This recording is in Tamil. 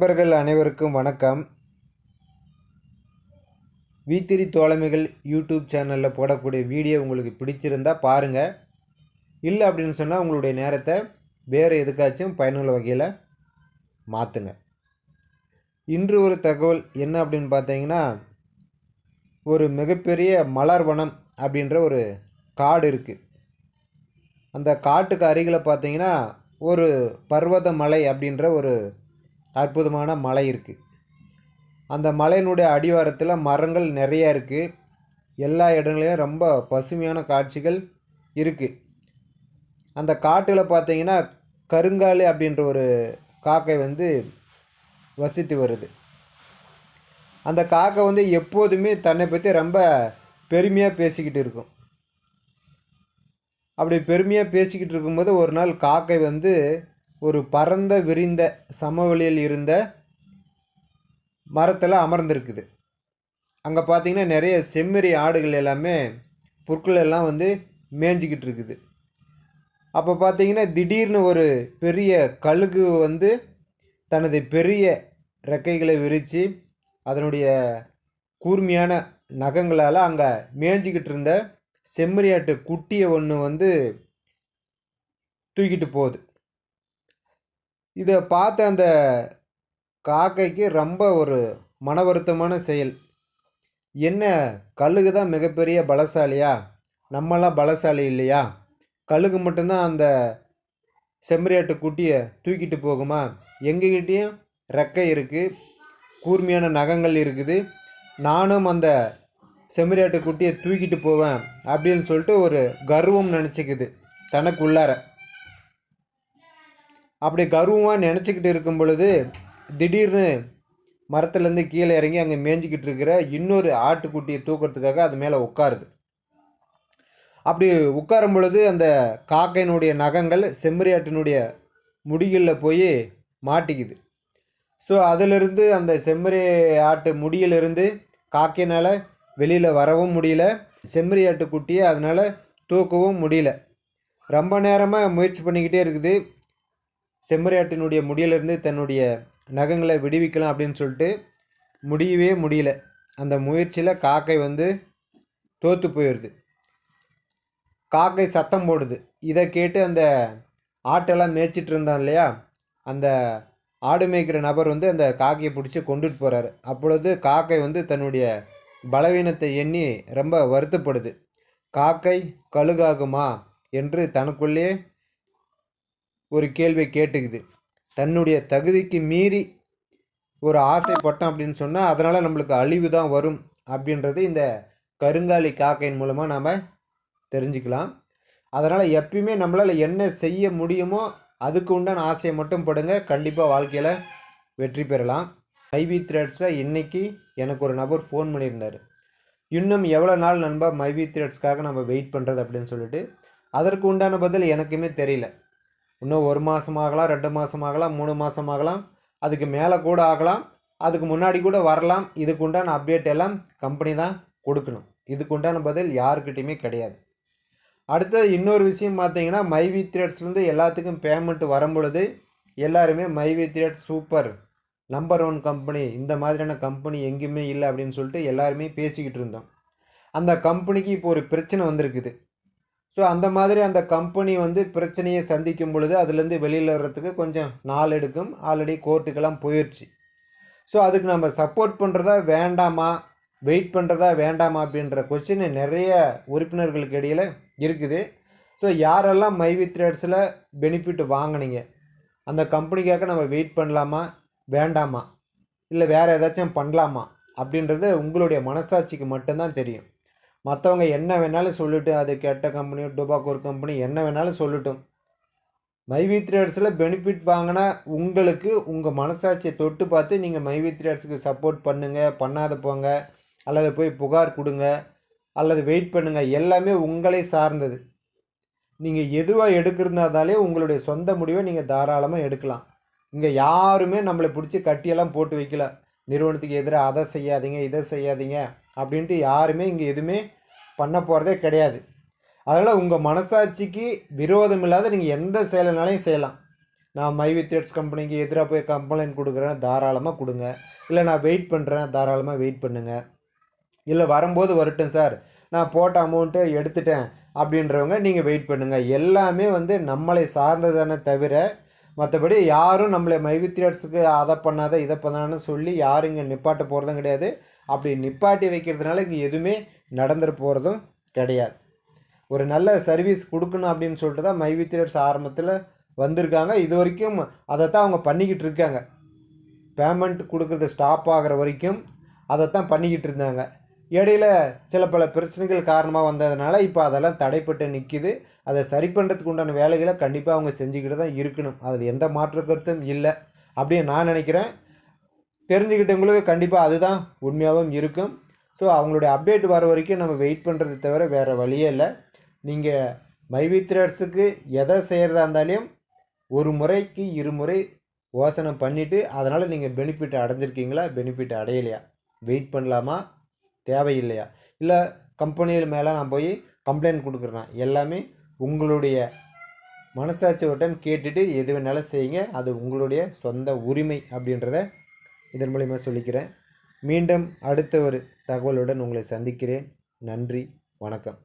நண்பர்கள் அனைவருக்கும் வணக்கம். வீத்திரி தோழமைகள் யூடியூப் சேனலில் போடக்கூடிய வீடியோ உங்களுக்கு பிடிச்சிருந்தா பாருங்கள் இல்லை அப்படின்னு சொன்னால் உங்களுடைய நேரத்தை வேறு எதுக்காச்சும் பயனுள்ள வகையில் மாற்றுங்க இன்று ஒரு தகவல் என்ன அப்படின்னு பார்த்தீங்கன்னா ஒரு மிகப்பெரிய மலர் வனம் அப்படின்ற ஒரு காடு இருக்குது அந்த காட்டுக்கு அருகில் பார்த்தீங்கன்னா ஒரு பர்வத மலை அப்படின்ற ஒரு அற்புதமான மலை இருக்குது அந்த மலையினுடைய அடிவாரத்தில் மரங்கள் நிறையா இருக்குது எல்லா இடங்களையும் ரொம்ப பசுமையான காட்சிகள் இருக்குது அந்த காட்டில் பார்த்தீங்கன்னா கருங்காலி அப்படின்ற ஒரு காக்கை வந்து வசித்து வருது. அந்த காக்கை வந்து எப்போதுமே தன்னை பற்றி ரொம்ப பெருமையாக பேசிக்கிட்டு இருக்கும். அப்படி பெருமையாக பேசிக்கிட்டு இருக்கும்போது ஒரு நாள் காக்கை வந்து ஒரு பரந்த விரிந்த சமவெளியில் இருந்த மரத்தில் அமர்ந்திருக்குது. அங்கே பார்த்தீங்கன்னா நிறைய செம்மறி ஆடுகள் எல்லாமே புற்கள் எல்லாம் வந்து மேய்ஞ்சிக்கிட்டு இருக்குது. அப்போ பார்த்தீங்கன்னா திடீர்னு ஒரு பெரிய கழுகு வந்து தனது பெரிய ரெக்கைகளை விரித்து அதனுடைய கூர்மையான நகங்களால் அங்கே மேய்ஞ்சிக்கிட்டு இருந்த செம்மறியாட்டு குட்டியை ஒன்று வந்து தூக்கிட்டு போகுது. இதை பார்த்த அந்த காக்கைக்கு ரொம்ப ஒரு மன வருத்தமான செயல். என்ன கழுகு தான் மிகப்பெரிய பலசாலியா? நம்மளாம் பலசாலி இல்லையா? கழுகு மட்டும்தான் அந்த செம்மறியாட்டு குட்டியை தூக்கிட்டு போகுமா? எங்ககிட்டேயும் ரெக்கை இருக்குது கூர்மையான நகங்கள் இருக்குது. நானும் அந்த செம்மறியாட்டு குட்டியை தூக்கிட்டு போவேன் அப்படின்னு சொல்லிட்டு ஒரு கர்வம் நினச்சிக்குது தனக்குள்ளார. அப்படி கர்வமாக நினச்சிக்கிட்டு இருக்கும் பொழுது திடீர்னு மரத்துலேருந்து கீழே இறங்கி அங்கே மேய்ஞ்சிக்கிட்டு இருக்கிற இன்னொரு ஆட்டுக்குட்டியை தூக்கிறதுக்காக அது மேலே உட்காருது. அப்படி உட்காரும் பொழுது அந்த காக்கையினுடைய நகங்கள் செம்மறியாட்டினுடைய முடிகளில் போய் மாட்டிக்குது. ஸோ அதிலிருந்து அந்த செம்மறி ஆட்டு முடியிலிருந்து காக்கையினால் வெளியில் வரவும் முடியல செம்மறி ஆட்டுக்குட்டியை அதனால் தூக்கவும் முடியல. ரொம்ப நேரமாக முயற்சி பண்ணிக்கிட்டே இருக்குது. செம்மறியாட்டினுடைய முடியிலிருந்து தன்னுடைய நகங்களை விடுவிக்கலாம் அப்படின்னு சொல்லிட்டு முடியவே முடியல. அந்த முயற்சியில் காக்கை வந்து தோற்று போயிடுது காக்கை சத்தம் போடுது. இதை கேட்டு அந்த ஆட்டெல்லாம் மேய்ச்சிட்டு இருந்தான் இல்லையா? அந்த ஆடு மேய்க்கிற நபர் வந்து அந்த காக்கையை பிடிச்சி கொண்டுட்டு போகிறாரு அப்பொழுது காக்கை வந்து தன்னுடைய பலவீனத்தை எண்ணி ரொம்ப வருத்தப்படுது. காக்கை கழுகாகுமா? என்று தனக்குள்ளே ஒரு கேள்வியை கேட்டுக்குது. தன்னுடைய தகுதிக்கு மீறி ஒரு ஆசைப்பட்டோம் அப்படின்னு சொன்னால் அதனால் நம்மளுக்கு அழிவு தான் வரும் அப்படின்றது இந்த கருங்காலி காக்கையின் மூலமாக நாம் தெரிஞ்சுக்கலாம். அதனால் எப்பயுமே நம்மளால் என்ன செய்ய முடியுமோ அதுக்கு உண்டான ஆசையை மட்டும் படுங்க. கண்டிப்பாக வாழ்க்கையில் வெற்றி பெறலாம். மைவி த்ரெட்ஸில் இன்றைக்கி எனக்கு ஒரு நபர் ஃபோன் பண்ணியிருந்தார். இன்னும் எவ்வளோ நாள் நண்பா மைவி த்ரெட்ஸ்க்காக நம்ம வெயிட் பண்ணுறது அப்படின்னு சொல்லிட்டு அதற்கு உண்டான பதில் எனக்குமே தெரியல. இன்னும் ஒரு மாதம் ஆகலாம் ரெண்டு மாதம் ஆகலாம் மூணு மாதம் ஆகலாம் அதுக்கு மேலே கூட ஆகலாம் அதுக்கு முன்னாடி கூட வரலாம் இதுக்கு உண்டான அப்டேட் எல்லாம் கம்பெனி தான் கொடுக்கணும். இதுக்கு உண்டான பதில் யாருக்கிட்டையுமே கிடையாது. அடுத்தது இன்னொரு விஷயம் பார்த்தீங்கன்னா மைவி த்ரெட்ஸ்லேருந்து எல்லாத்துக்கும் பேமெண்ட் வரும் பொழுது எல்லாருமே MyV three ads super number one company இந்த மாதிரியான கம்பெனி எங்கேயுமே இல்லை அப்படின்னு சொல்லிட்டு எல்லாருமே பேசிக்கிட்டு இருந்தோம். அந்த கம்பெனிக்கு இப்போ ஒரு பிரச்சனை வந்திருக்குது. ஸோ அந்த மாதிரி அந்த கம்பெனி வந்து பிரச்சனையை சந்திக்கும் பொழுது அதுலேருந்து வெளியில் வர்றதுக்கு கொஞ்சம் நாள் எடுக்கும். ஆல்ரெடி கோர்ட்டுக்கெல்லாம் போயிடுச்சு ஸோ அதுக்கு நம்ம சப்போர்ட் பண்ணுறதா வேண்டாமா? வெயிட் பண்ணுறதா வேண்டாமா அப்படின்ற கொஸ்டின் நிறைய உறுப்பினர்களுக்கு இடையில் இருக்குது. ஸோ யாரெல்லாம் மைவி த்ரேட்ஸில் பெனிஃபிட் வாங்கினீங்க? அந்த கம்பெனிக்காக நம்ம வெயிட் பண்ணலாமா? வேண்டாமா? இல்லை வேறு ஏதாச்சும் பண்ணலாமா? அப்படின்றது உங்களுடைய மனசாட்சிக்கு மட்டும்தான் தெரியும். மற்றவங்க என்ன வேணாலும் சொல்லட்டும் அது கெட்ட கம்பெனி டொபாக்கோர் கம்பெனி என்ன வேணாலும் சொல்லட்டும். மைவி த்ரேட்ஸில் பெனிஃபிட் வாங்கினா உங்களுக்கு உங்கள் மனசாட்சியை தொட்டு பார்த்து நீங்கள் மைவி த்ரேட்ஸுக்கு சப்போர்ட் பண்ணுங்கள் பண்ணாத போங்க அல்லது போய் புகார் கொடுங்க அல்லது வெயிட் பண்ணுங்கள் எல்லாமே உங்களை சார்ந்தது. நீங்கள் எதுவாக எடுக்கிறதுனாலே உங்களுடைய சொந்த முடிவை நீங்கள் தாராளமாக எடுக்கலாம். இங்கே யாருமே நம்மளை பிடிச்சி கட்டியெல்லாம் போட்டு வைக்கல. நிறுவனத்துக்கு எதிராக அதை செய்யாதீங்க இதை செய்யாதீங்க. அப்படின்ட்டு யாருமே இங்கே எதுவுமே பண்ண போகிறதே கிடையாது. அதனால் உங்கள் மனசாட்சிக்கு விரோதம் இல்லாத நீங்கள் எந்த செயலினாலையும் செய்யலாம். நான் மை வித்யட்ஸ் கம்பெனிக்கு எதிராக போய் கம்ப்ளைண்ட் கொடுக்குறேன் தாராளமாக கொடுங்க. இல்லை நான் வெயிட் பண்ணுறேன் தாராளமாக வெயிட் பண்ணுங்கள் இல்லை வரும்போது வரட்டும் சார் நான் போட்ட அமௌண்ட்டை எடுத்துட்டேன் அப்படின்றவங்க நீங்கள் வெயிட் பண்ணுங்கள் எல்லாமே வந்து நம்மளை சார்ந்ததானே தவிர மற்றபடி யாரும் நம்மளை மைவித்ரியர்ஸுக்கு அதை பண்ணாத இதை பண்ணான்னு சொல்லி யாரும் இங்கே நிப்பாட்ட போகிறதும் கிடையாது. அப்படி நிப்பாட்டி வைக்கிறதுனால இங்கே எதுவுமே நடந்துட்டு போகிறதும் கிடையாது. ஒரு நல்ல சர்வீஸ் கொடுக்கணும் அப்படின்னு சொல்லிட்டு தான் மைவித்ரியர்ஸ் ஆரம்பத்தில் வந்திருக்காங்க. இது வரைக்கும் அதைத்தான் அவங்க பண்ணிக்கிட்டு இருக்காங்க. பேமெண்ட் கொடுக்குறது ஸ்டாப் ஆகிற வரைக்கும் அதைத்தான் பண்ணிக்கிட்டு இருந்தாங்க. இடையில சில பல பிரச்சனைகள் காரணமாக வந்ததுனால இப்போ அதெல்லாம் தடைப்பட்டு நிற்கிது அதை சரி பண்ணுறதுக்கு உண்டான வேலைகளை கண்டிப்பாக அவங்க செஞ்சுக்கிட்டு தான் இருக்கணும். அதில் எந்த மாற்று கருத்தும் இல்லை அப்படின்னு நான் நினைக்கிறேன். தெரிஞ்சுக்கிட்டவங்களுக்கு கண்டிப்பாக அதுதான் உண்மையாகவும் இருக்கும். ஸோ அவங்களுடைய அப்டேட் வர வரைக்கும் நம்ம வெயிட் பண்ணுறது தவிர வேறு வழியே இல்லை. நீங்கள் மைவித்ரர்ஸுக்கு எதை செய்கிறதா இருந்தாலும் ஒரு முறைக்கு இருமுறை யோசனை பண்ணிவிட்டு அதனால் நீங்கள் பெனிஃபிட் அடைஞ்சிருக்கீங்களா? பெனிஃபிட் அடையலையா? வெயிட் பண்ணலாமா? தேவையில்லையா? இல்லை கம்பெனியில் மேலே நான் போய் கம்ப்ளைண்ட் கொடுக்குறேன்? எல்லாமே உங்களுடைய மனசாட்சி ஒரு டைம் கேட்டுட்டு எது வேணாலும் செய்யுங்க. அது உங்களுடைய சொந்த உரிமை அப்படின்றத இதன் மூலிமா சொல்லிக்கிறேன். மீண்டும் அடுத்த ஒரு தகவலுடன் உங்களை சந்திக்கிறேன். நன்றி வணக்கம்.